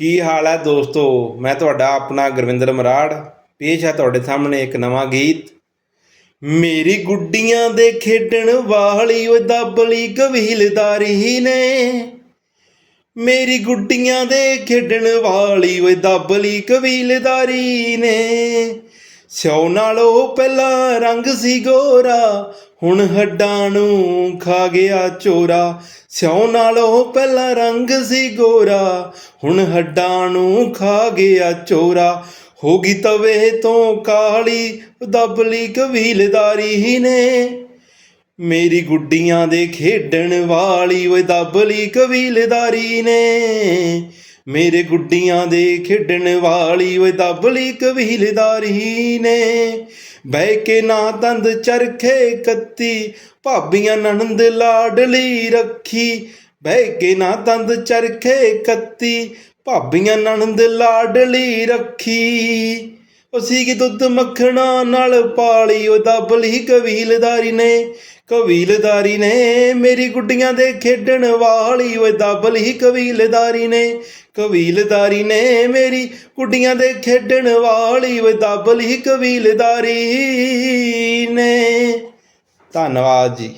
ਕੀ ਹਾਲ ਹੈ ਦੋਸਤੋ? ਮੈਂ ਤੁਹਾਡਾ ਆਪਣਾ ਗੁਰਵਿੰਦਰ ਮਰਾੜ, ਪੇਸ਼ ਹੈ ਤੁਹਾਡੇ ਸਾਹਮਣੇ ਇੱਕ ਨਵਾਂ ਗੀਤ। ਮੇਰੀ ਗੁੱਡੀਆਂ ਦੇ ਖੇਡਣ ਵਾਲੀ ਓਏ ਦਬਲੀ ਕਬੀਲਦਾਰੀ ਨੇ। ਮੇਰੀ ਗੁੱਡੀਆਂ ਦੇ ਖੇਡਣ ਵਾਲੀ ਓਏ ਦਬਲੀ ਕਬੀਲਦਾਰੀ ਨੇ। ਸਿਓ ਨਾਲੋਂ ਪਹਿਲਾਂ ਰੰਗ ਸੀ ਗੋਰਾ ਹੁਣ ਹੱਡਾਂ ਨੂੰ ਖਾ ਗਿਆ ਚੋਰਾ ਸਿਓ ਨਾਲੋਂ ਪਹਿਲਾਂ ਰੰਗ ਸੀ ਗੋਰਾ। ਹੁਣ ਹੱਡਾਂ ਨੂੰ ਖਾ ਗਿਆ ਚੋਰਾ, ਹੋ ਗਈ ਤਵੇ ਤੋਂ ਕਾਲੀ ਦਬਲੀ ਕਬੀਲਦਾਰੀ ਨੇ। ਮੇਰੀ ਗੁੱਡੀਆਂ ਦੇ ਖੇਡਣ ਵਾਲੀ ਓਏ ਦਬਲੀ ਕਬੀਲਦਾਰੀ ਨੇ। ਮੇਰੇ ਗੁੱਡੀਆਂ ਦੇ ਖੇਡਣ ਵਾਲੀ ਓਏ ਦਬਲੀ ਕਬੀਲਦਾਰੀ ਨੇ। ਬਹਿ ਕੇ ਨਾ ਤੰਦ ਚਰਖੇ ਕੱਤੀ, ਭਾਬੀਆਂ ਨਣੰਦ ਲਾਡਲੀ ਰੱਖੀ। ਬਹਿ ਕੇ ਨਾ ਤੰਦ ਚਰਖੇ ਕੱਤੀ, ਭਾਬੀਆਂ ਨਣਦ ਲਾਡਲੀ ਰੱਖੀ। ਉਹ ਸੀਗੀ ਦੁੱਧ ਮੱਖਣਾ ਨਾਲ ਪਾਲੀ ਉਹ ਦਬਲੀ ਕਬੀਲਦਾਰੀ ਨੇ ਕਬੀਲਦਾਰੀ ਨੇ ਮੇਰੀ ਗੁੱਡੀਆਂ ਦੇ ਖੇਡਣ ਵਾਲੀ ਓਏ ਦਬਲੀ ਕਬੀਲਦਾਰੀ ਨੇ ਕਬੀਲਦਾਰੀ ਨੇ ਮੇਰੀ ਗੁੱਡੀਆਂ ਦੇ ਖੇਡਣ ਵਾਲੀ ਓਏ ਦਬਲੀ ਕਬੀਲਦਾਰੀ ਨੇ। ਧੰਨਵਾਦ ਜੀ।